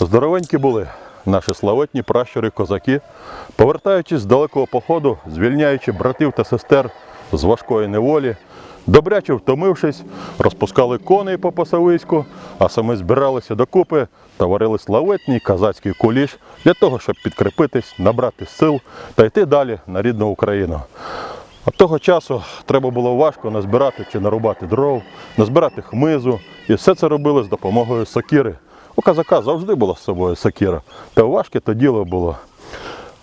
Здоровенькі були наші славетні пращури козаки, повертаючись з далекого походу, звільняючи братів та сестер з важкої неволі, добряче втомившись, розпускали коней по пасовиську, а саме збиралися докупи та варили славетний козацький куліш для того, щоб підкріпитись, набрати сил та йти далі на рідну Україну. А того часу треба було важко назбирати чи нарубати дров, назбирати хмизу, і все це робили з допомогою сокири. У казака завжди була з собою сокира, та важке то діло було.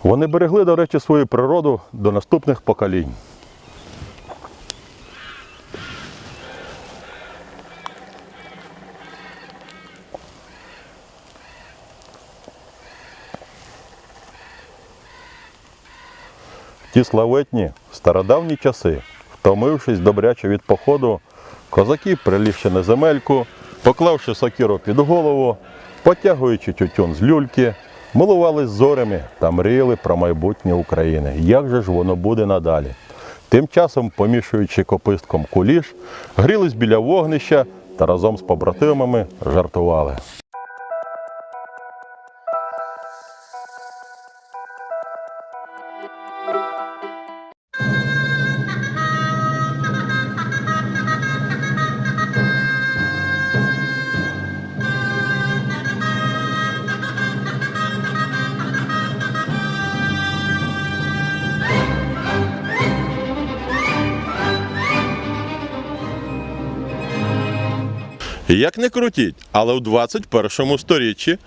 Вони берегли, до речі, свою природу до наступних поколінь. Ті славетні стародавні часи, втомившись добряче від походу, козаки, прилізши на земельку, поклавши сокиру під голову, потягуючи тютюн з люльки, милувались зорями та мріяли про майбутнє України. Як же ж воно буде надалі? Тим часом, помішуючи копистком куліш, грілись біля вогнища та разом з побратимами жартували. Як не крутіть, але у 21 сторіччі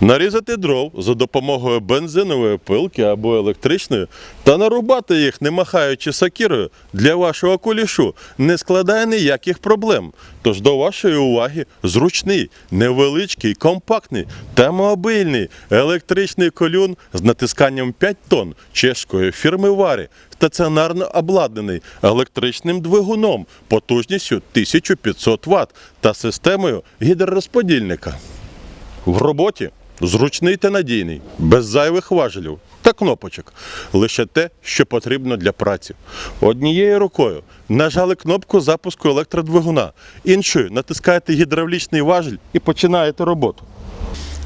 нарізати дров за допомогою бензинової пилки або електричної та нарубати їх, не махаючи сокирою, для вашого кулішу не складає ніяких проблем. Тож до вашої уваги зручний, невеличкий, компактний та мобільний електричний колюн з натисканням 5 тонн чешської фірми Варі, стаціонарно обладнаний електричним двигуном потужністю 1500 Вт та системою гідророзподільника. В роботі зручний та надійний, без зайвих важелів та кнопочок. Лише те, що потрібно для праці. Однією рукою нажали кнопку запуску електродвигуна, іншою натискаєте гідравлічний важель і починаєте роботу.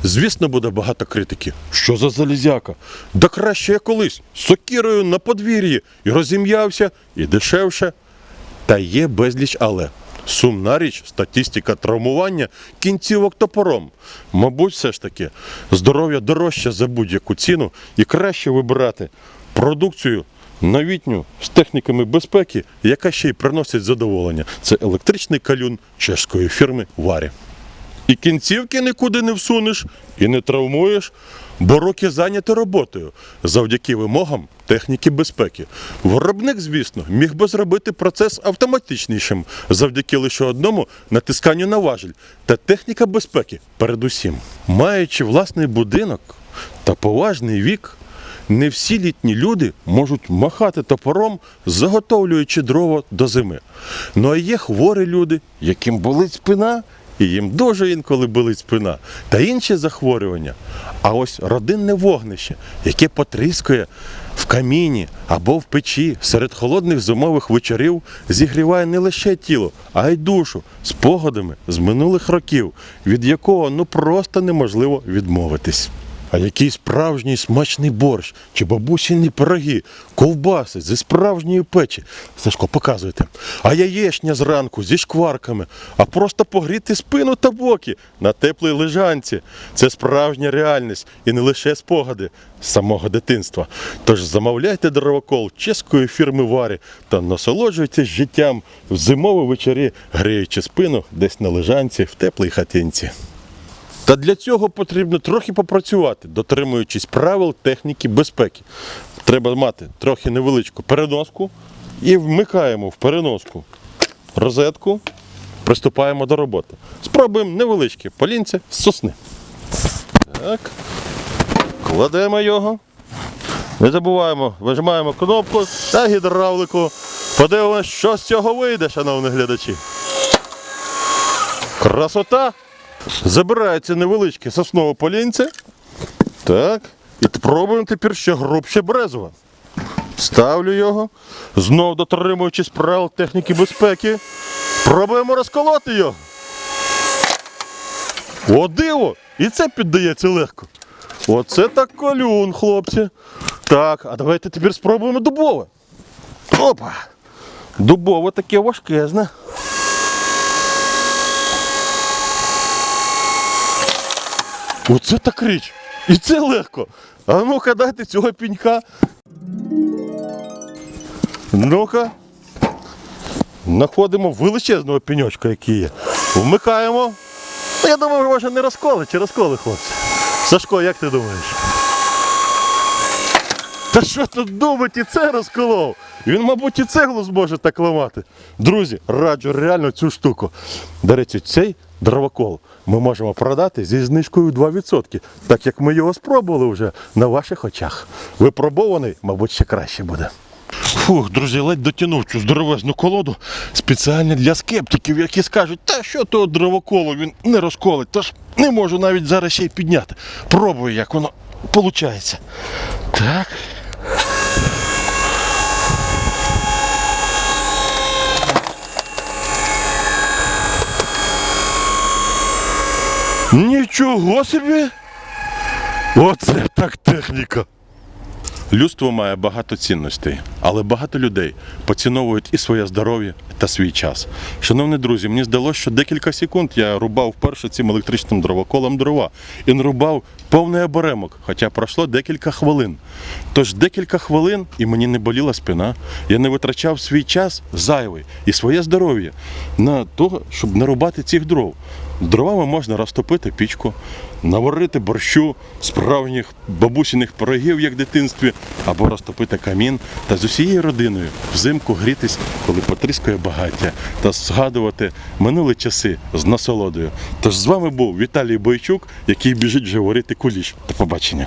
Звісно, буде багато критики. Що за залізяка? Да краще я колись з сокірою на подвір'ї і розім'явся, і дешевше. Та є безліч але. Сумна річ, статистика травмування кінцівок топором. Мабуть, все ж таки, здоров'я дорожче за будь-яку ціну і краще вибирати продукцію новітню з техніками безпеки, яка ще й приносить задоволення. Це електричний калюн чешської фірми Варі. І кінцівки нікуди не всунеш і не травмуєш, бо руки зайняті роботою завдяки вимогам техніки безпеки. Виробник, звісно, міг би зробити процес автоматичнішим завдяки лише одному натисканню на важіль та техніка безпеки передусім. Маючи власний будинок та поважний вік, не всі літні люди можуть махати топором, заготовлюючи дрова до зими. Ну а є хворі люди, яким болить спина, і їм дуже інколи болить спина, та інші захворювання. А ось родинне вогнище, яке потріскує в каміні або в печі серед холодних зимових вечорів, зігріває не лише тіло, а й душу спогадами з минулих років, від якого ну просто неможливо відмовитись. А який справжній смачний борщ чи бабусіні пироги, ковбаси зі справжньої печі. Сашко, показуйте. А яєчня зранку зі шкварками, а просто погріти спину та боки на теплій лежанці. Це справжня реальність і не лише спогади самого дитинства. Тож замовляйте дровокол чеської фірми Варі та насолоджуйтесь життям в зимові вечорі, гріючи спину десь на лежанці в теплій хатинці. Та для цього потрібно трохи попрацювати, дотримуючись правил техніки безпеки. Треба мати трохи невеличку переноску і вмикаємо в переноску розетку, приступаємо до роботи. Спробуємо невеличке полінце з сосни. Так. Кладемо його. Не забуваємо, вижимаємо кнопку та гідравлику. Подивимось, що з цього вийде, шановні глядачі. Красота! Забирається невеличке соснове полінце. Так. І пробуємо тепер ще грубше брезова. Ставлю його, знов дотримуючись правил техніки безпеки. Пробуємо розколоти його. О, диво! І це піддається легко. Оце так колюн, хлопці. Так, а давайте тепер спробуємо дубове. Опа! Дубове таке важкезне. Оце так річ. І це легко. А ну-ка дайте цього пінька. Ну-ка. Знаходимо величезного пеньочка, який є. Вмикаємо. Ну, я думаю, може не розколи чи розколи, хлопці. Сашко, як ти думаєш? Та що тут думати, і це розколов? Він, мабуть, і цеглу зможе так ламати. Друзі, раджу реально цю штуку. До речі, цей дровокол ми можемо продати зі знижкою 2%, так як ми його спробували вже на ваших очах. Випробований, мабуть, ще краще буде. Фух, друзі, ледь дотягнув цю здоровезну колоду спеціально для скептиків, які скажуть, та що того дровоколу він не розколить, тож не можу навіть зараз ще й підняти. Пробую, як воно виходить. Так. Нічого собі! Оце так техніка. Людство має багато цінностей, але багато людей поціновують і своє здоров'я та свій час. Шановні друзі, мені здалося, що декілька секунд я рубав вперше цим електричним дровоколом дрова і нарубав повний оберемок, хоча пройшло декілька хвилин. Тож декілька хвилин і мені не боліла спина. Я не витрачав свій час зайвий і своє здоров'я на того, щоб нарубати цих дров. Дровами можна розтопити пічку, наварити борщу, справжніх бабусіних пирогів, як в дитинстві, або розтопити камін та з усією родиною взимку грітись, коли потріскує багаття, та згадувати минулі часи з насолодою. Тож з вами був Віталій Бойчук, який біжить вже варити куліш. До побачення.